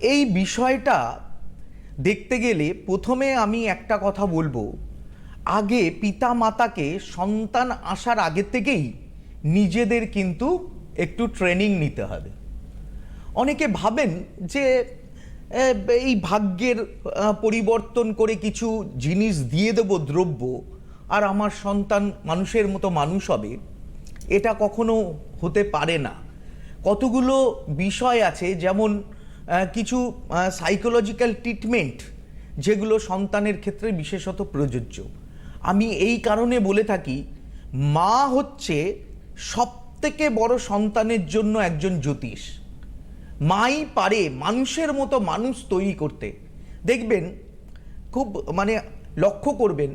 এই বিষয়টা দেখতে গেলে প্রথমে আমি একটা কথা বলব। আগে পিতা মাতাকে সন্তান আসার আগে থেকেই নিজেদের কিন্তু একটু ট্রেনিং নিতে হবে। অনেকে ভাবেন যে এই ভাগ্যের পরিবর্তন করে কিছু জিনিস দিয়ে দেব দ্রব্য, আর আমার সন্তান মানুষের মতো মানুষ হবে, এটা কখনো হতে পারে না। কতগুলো বিষয় আছে, যেমন কিছু সাইকোলজিক্যাল ট্রিটমেন্ট যেগুলো সন্তানের ক্ষেত্রে বিশেষত প্রযোজ্য। আমি এই কারণে বলে থাকি, মা হচ্ছে সবথেকে বড় সন্তানের জন্য একজন জ্যোতিষ। মাই পারে মানুষের মতো মানুষ তৈরি করতে। দেখবেন, খুব মানে লক্ষ্য করবেন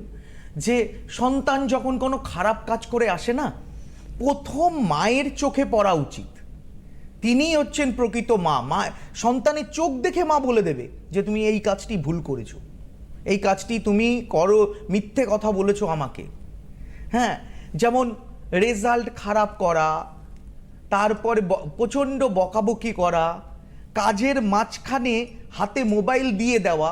যে সন্তান যখন কোনো খারাপ কাজ করে আসে না, প্রথম মায়ের চোখে পড়া উচিত। তিনিই হচ্ছেন প্রকৃত মা। মা, সন্তানের চোখ দেখে মা বলে দেবে যে তুমি এই কাজটি ভুল করেছ। এই কাজটি তুমি করো, মিথ্যে কথা বলেছ আমাকে। হ্যাঁ যেমন রেজাল্ট খারাপ করা, তারপরে প্রচণ্ড বকাবকি করা, কাজের মাঝখানে হাতে মোবাইল দিয়ে দেওয়া,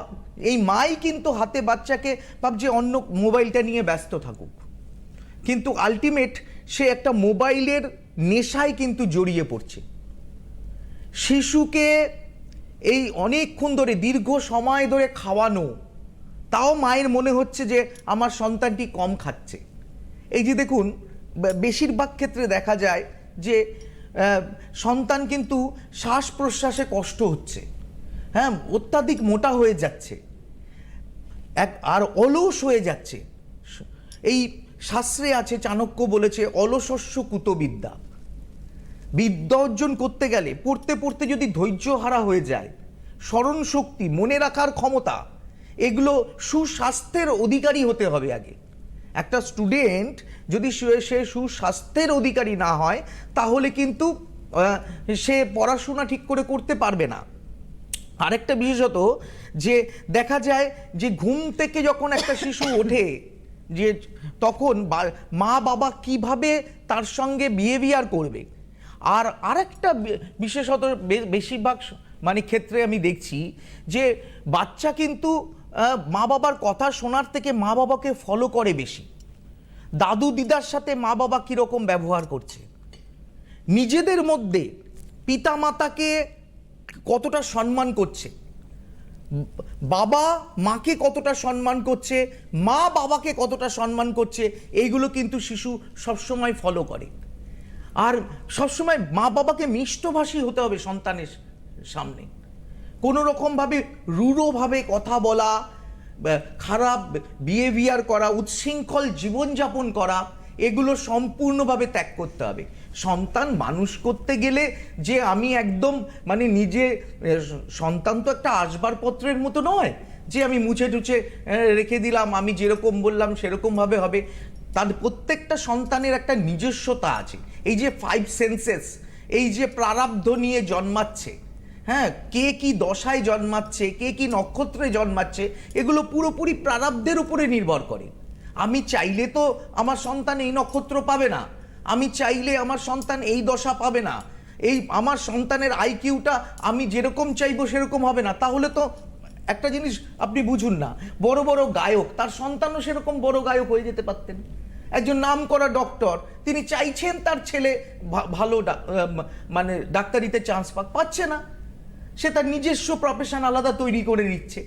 এই মাই কিন্তু হাতে বাচ্চাকে ভাবছে অন্য মোবাইলটা নিয়ে ব্যস্ত থাকুক। কিন্তু আলটিমেট সে একটা মোবাইলের নেশায় কিন্তু জড়িয়ে পড়ছে। শিশুকে এই অনেকক্ষণ ধরে, দীর্ঘ সময় ধরে খাওয়ানো, তাও মায়ের মনে হচ্ছে যে আমার সন্তানটি কম খাচ্ছে। এই যে দেখুন বেশিরভাগ ক্ষেত্রে দেখা যায় যে সন্তান কিন্তু শ্বাস প্রশ্বাসে কষ্ট হচ্ছে। হ্যাঁ অত্যাধিক মোটা হয়ে যাচ্ছে। এক, আর অলস হয়ে যাচ্ছে। এই শাস্ত্রে আছে, চাণক্য বলেছে, অলসস্য কুতবিদ্যা। বিদ্যা অর্জন করতে গেলে পড়তে পড়তে যদি ধৈর্য হারা হয়ে যায়, স্মরণ শক্তি, মনে রাখার ক্ষমতা, এগুলো সুস্বাস্থ্যের অধিকারী হতে হবে আগে। একটা স্টুডেন্ট যদি সে- সুস্বাস্থ্যের অধিকারী না হয়, তাহলে কিন্তু সে পড়াশোনা ঠিক করে করতে পারবে না। আরেকটা বিশেষত যে দেখা যায় যে ঘুম থেকে যখন একটা শিশু ওঠে, যে তখন মা বাবা কীভাবে তার সঙ্গে বিহেভিয়ার করবে? আর আরেকটা বিশেষত বেশিরভাগ মানে ক্ষেত্রে আমি দেখছি যে বাচ্চা কিন্তু মা বাবার কথা শোনার থেকে মা বাবাকে ফলো করে বেশি। দাদু দিদার সাথে মা বাবা কীরকম ব্যবহার করছে? নিজেদের মধ্যে পিতা মাতাকে কতটা সম্মান করছে? বাবা মাকে কতটা সম্মান করছে? মা বাবাকে কতটা সম্মান করছে? এইগুলো কিন্তু শিশু সবসময় ফলো করে। আর সবসময় মা বাবাকে মিষ্টভাষী হতে হবে সন্তানের সামনে। কোনো রকমভাবে রূঢ়ভাবে কথা বলা খারাপ বিহেভিয়ার করা উচ্ছৃঙ্খল জীবনযাপন করা, এগুলো সম্পূর্ণভাবে ত্যাগ করতে হবে। সন্তান মানুষ করতে গেলে যে আমি একদম মানে নিজে সন্তান তো একটা আসবাবপত্রের মতো নয় যে আমি মুছে টুছে রেখে দিলাম, আমি যেরকম বললাম সেরকমভাবে হবে। তার প্রত্যেকটা সন্তানের একটা নিজস্বতা আছে। এই যে ফাইভ সেন্সেস এই যে প্রারাব্ধ নিয়ে জন্মাচ্ছে হ্যাঁ? কে কি দশায় জন্মাচ্ছে, কে কি নক্ষত্রে জন্মাচ্ছে, এগুলো পুরোপুরি প্রারাব্ধের উপরে নির্ভর করে। আমি চাইলে তো আমার সন্তান এই নক্ষত্র পাবে না। আমি চাইলে আমার সন্তান এই দশা পাবে না। এই আমার সন্তানের আইকিউটা আমি যেরকম চাইব সেরকম হবে না। তাহলে তো একটা জিনিস আপনি বুঝুন না, বড় বড় গায়ক, তার সন্তানও সেরকম বড় গায়ক হয়ে যেতে পারতেন। একজন নাম করা ডক্টর তিনি চাইছেন তার ছেলে ভালো মানে ডাক্তারিতে চান্স পাক, পাচ্ছে না। সে তার নিজস্ব প্রফেশন আলাদা তৈরি করে নিচ্ছে।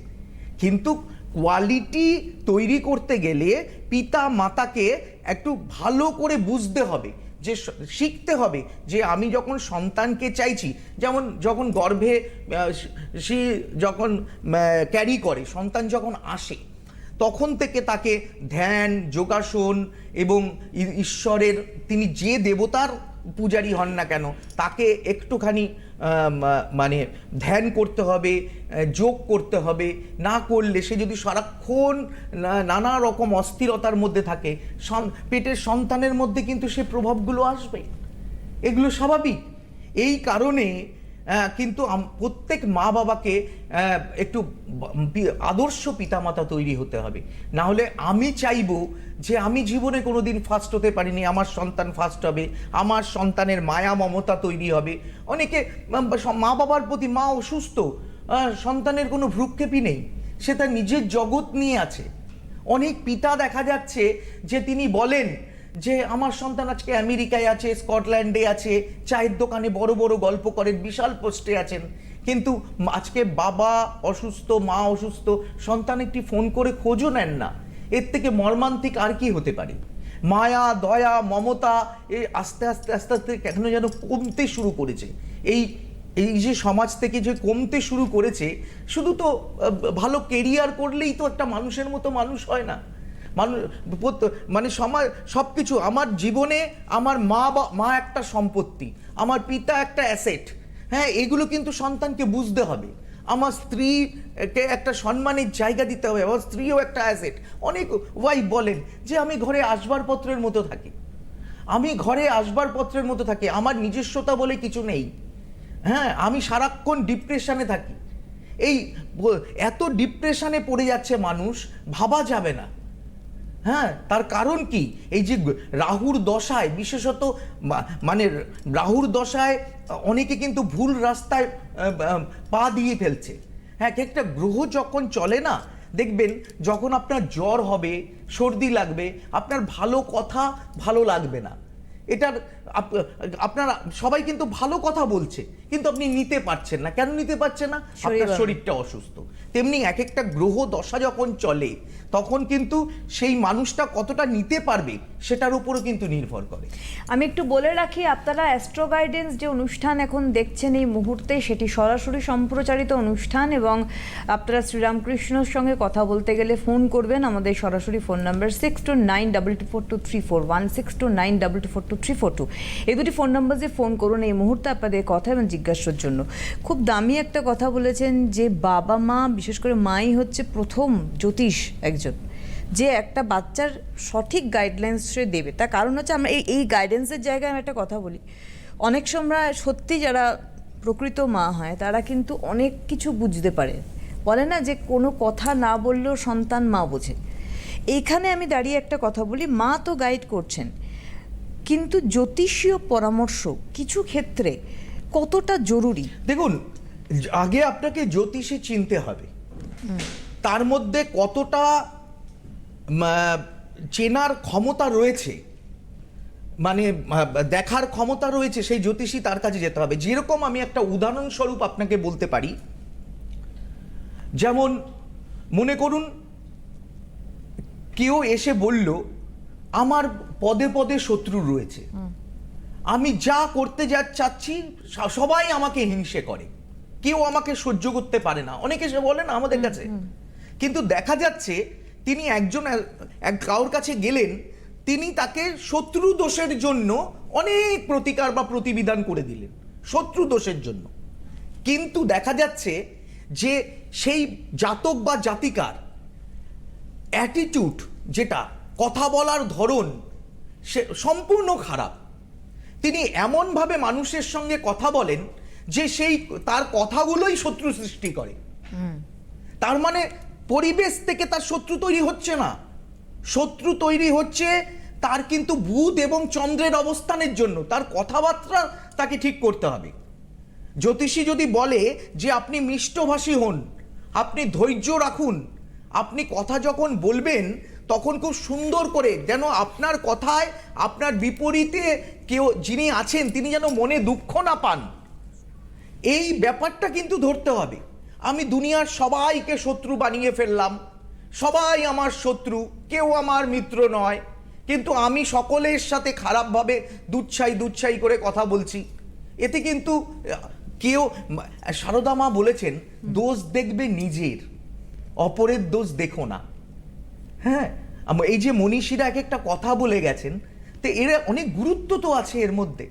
কিন্তু কোয়ালিটি তৈরি করতে গেলে পিতা মাতাকে একটু ভালো করে বুঝতে হবে, যে শিখতে হবে যে আমি যখন সন্তানকে চাইছি, যেমন যখন গর্ভে সে যখন ক্যারি করে, সন্তান যখন আসে তখন থেকে তাকে ধ্যান, যোগাসন এবং ঈশ্বরের, তিনি যে দেবতার পূজারী হন না কেন, তাকে একটুখানি মানে ধ্যান করতে হবে যোগ করতে হবে, না করলে সে যদি সারাক্ষণ নানা রকম অস্থিরতার মধ্যে থাকে পেটের সন্তানের মধ্যে কিন্তু সে প্রভাবগুলো আসবে। এগুলো স্বাভাবিক। এই কারণে কিন্তু প্রত্যেক মা বাবাকে একটু আদর্শ পিতামাতা তৈরি হতে হবে। না হলে আমি চাইব যে আমি জীবনে কোনোদিন ফার্স্ট হতে পারিনি, আমার সন্তান ফার্স্ট হবে, আমার সন্তানের মায়া মমতা তৈরি হবে। অনেকে মা বাবার প্রতি মা অসুস্থ সন্তানের কোনো ভ্রুক্ষেপই নেই, সে তার নিজের জগৎ নিয়ে আছে। অনেক পিতা দেখা যাচ্ছে যে তিনি বলেন যে আমার সন্তান আজকে আমেরিকায় আছে, স্কটল্যান্ডে আছে, চায়ের দোকানে বড় বড় গল্প করেন বিশাল পোস্টে আছেন। কিন্তু আজকে বাবা অসুস্থ, মা অসুস্থ, সন্তান একটি ফোন করে খোঁজও নেন না। এর থেকে মর্মান্তিক আর কি হতে পারে? মায়া, দয়া, মমতা এই আস্তে আস্তে আস্তে আস্তে কেন যেন কমতে শুরু করেছে। এই এই যে সমাজ থেকে যে কমতে শুরু করেছে, শুধু তো ভালো কেরিয়ার করলেই তো একটা মানুষের মতো মানুষ হয় না। মানুষ মানে সমাজ সব কিছু আমার জীবনে আমার মা বা, মা একটা সম্পত্তি, আমার পিতা একটা অ্যাসেট হ্যাঁ এগুলো কিন্তু সন্তানকে বুঝতে হবে। আমার স্ত্রীকে একটা সম্মানের জায়গা দিতে হবে, আমার স্ত্রীও একটা অ্যাসেট অনেক ওয়াইফ বলেন যে, আমি ঘরে আসবাবপত্রের মতো থাকি। আমি ঘরে আসবাবপত্রের মতো থাকি, আমার নিজস্বতা বলে কিছু নেই। হ্যাঁ আমি সারাক্ষণ ডিপ্রেশনে থাকি। এই এত ডিপ্রেশনে পড়ে যাচ্ছে মানুষ, ভাবা যাবে না। হ্যাঁ তার কারণ কি? এই যে রাহুর দশায়, বিশেষত মানে রাহুর দশায় অনেকে কিন্তু ভুল রাস্তায় পা দিয়ে ফেলছে। হ্যাঁ এক একটা গ্রহ যখন চলে না, দেখবেন যখন আপনার জ্বর হবে, সর্দি লাগবে, আপনার ভালো কথা ভালো লাগবে না। এটার আপনারা সবাই কিন্তু ভালো কথা বলছে কিন্তু আপনি নিতে পারছেন না। কেন নিতে পারছেন না? আপনার শরীরটা অসুস্থ। তেমনি এক একটা গ্রহ দশা যখন চলে তখন কিন্তু সেই মানুষটা কতটা নিতে পারবে সেটার উপরও কিন্তু নির্ভর করে। আমি একটু বলে রাখি আপনারা অ্যাস্ট্রো গাইডেন্স যে অনুষ্ঠান এখন দেখছেন এই মুহূর্তে সেটি সরাসরি সম্প্রচারিত অনুষ্ঠান এবং আপনারা শ্রীরামকৃষ্ণর সঙ্গে কথা বলতে গেলে ফোন করবেন। আমাদের সরাসরি phone number six two nine double two four two three four one six two nine double two four two three four two এই দুটি ফোন নাম্বারে ফোন করুন। এই মুহূর্তে আপনাদের কথা এবং জিজ্ঞাসার জন্য। খুব দামি একটা কথা বলেছেন যে, বাবা মা, বিশেষ করে মাই হচ্ছে প্রথম জ্যোতিষ একজন। যে একটা বাচ্চার সঠিক গাইডলাইন্স সে দেবে। তার কারণ হচ্ছে আমরা এই এই গাইডেন্সের জায়গায় আমি একটা কথা বলি। অনেক সময় সত্যি যারা প্রকৃত মা হয়, তারা কিন্তু অনেক কিছু বুঝতে পারে। বলে না যে, কোনো কথা না বললেও সন্তান মা বোঝে। এইখানে আমি দাঁড়িয়ে একটা কথা বলি। মা তো গাইড করছেন। কিন্তু জ্যোতিষীয় পরামর্শ কিছু ক্ষেত্রে কতটা জরুরি? দেখুন আগে আপনাকে জ্যোতিষী চিনতে হবে। তার মধ্যে কতটা চেনার ক্ষমতা রয়েছে মানে দেখার ক্ষমতা রয়েছে সেই জ্যোতিষী তার কাছে যেতে হবে। যেরকম আমি একটা উদাহরণস্বরূপ আপনাকে বলতে পারি যেমন মনে করুন কেউ এসে বলল আমার পদে পদে শত্রু রয়েছে। আমি যা করতে যা চাচ্ছি সবাই আমাকে হিংসে করে। কেউ আমাকে সহ্য করতে পারে না। অনেকে সে বলে না আমাদের কাছে। কিন্তু দেখা যাচ্ছে তিনি একজন এক- এক কারোর কাছে গেলেন তিনি তাকে শত্রু দোষের জন্য অনেক প্রতিকার বা প্রতিবিধান করে দিলেন। শত্রু দোষের জন্য। কিন্তু দেখা যাচ্ছে যে সেই জাতক বা জাতিকার অ্যাটিটিউড যেটা কথা বলার ধরন সে সম্পূর্ণ খারাপ। তিনি এমনভাবে মানুষের সঙ্গে কথা বলেন যে সেই তার কথাগুলোই শত্রু সৃষ্টি করে। তার মানে পরিবেশ থেকে তার শত্রু তৈরি হচ্ছে না। শত্রু তৈরি হচ্ছে তার কিন্তু বুধ এবং চন্দ্রের অবস্থানের জন্য। তার কথাবার্তা তাকে ঠিক করতে হবে। জ্যোতিষী যদি বলে যে আপনি মিষ্টভাষী হন আপনি ধৈর্য রাখুন আপনি কথা যখন বলবেন তখন খুব সুন্দর করে যেন আপনার কথায়, আপনার বিপরীতে কেউ যিনি আছেন, তিনি যেন মনে দুঃখ না পান। এই ব্যাপারটা কিন্তু ধরতে হবে। আমি দুনিয়ার সবাইকে শত্রু বানিয়ে ফেললাম। সবাই আমার শত্রু, কেউ আমার মিত্র নয়। কিন্তু আমি সকলের সাথে খারাপভাবে দুচ্ছাই দুচ্ছাই করে কথা বলছি। এতে কিন্তু, কেউ সারদা মা বলেছেন, দোষ দেখবে নিজের, অপরের দোষ দেখো না। হ্যাঁ এই যে মনীষীরা এক একটা কথা বলে গেছেন, তো এরা অনেক গুরুত্ব তো আছে এর মধ্যে।